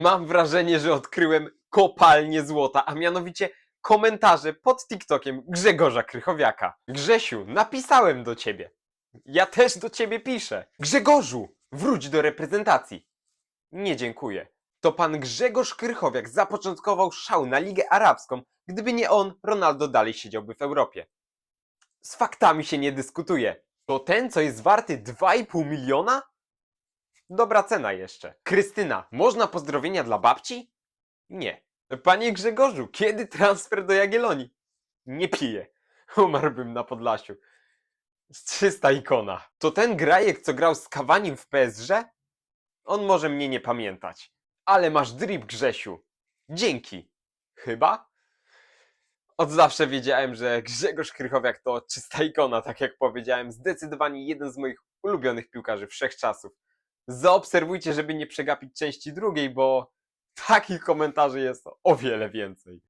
Mam wrażenie, że odkryłem kopalnię złota, a mianowicie komentarze pod TikTokiem Grzegorza Krychowiaka. Grzesiu, napisałem do ciebie. Ja też do ciebie piszę. Grzegorzu, wróć do reprezentacji. Nie dziękuję. To pan Grzegorz Krychowiak zapoczątkował szał na Ligę Arabską. Gdyby nie on, Ronaldo dalej siedziałby w Europie. Z faktami się nie dyskutuje. To ten, co jest warty 2,5 miliona? Dobra cena jeszcze. Krystyna, można pozdrowienia dla babci? Nie. Panie Grzegorzu, kiedy transfer do Jagiellonii? Nie piję. Umarłbym na Podlasiu. Z 300 ikona. To ten grajek, co grał z Kawanim w PSG? On może mnie nie pamiętać. Ale masz drip, Grzesiu. Dzięki. Chyba? Od zawsze wiedziałem, że Grzegorz Krychowiak to czysta ikona, tak jak powiedziałem. Zdecydowanie jeden z moich ulubionych piłkarzy wszechczasów. Zaobserwujcie, żeby nie przegapić części drugiej, bo takich komentarzy jest o wiele więcej.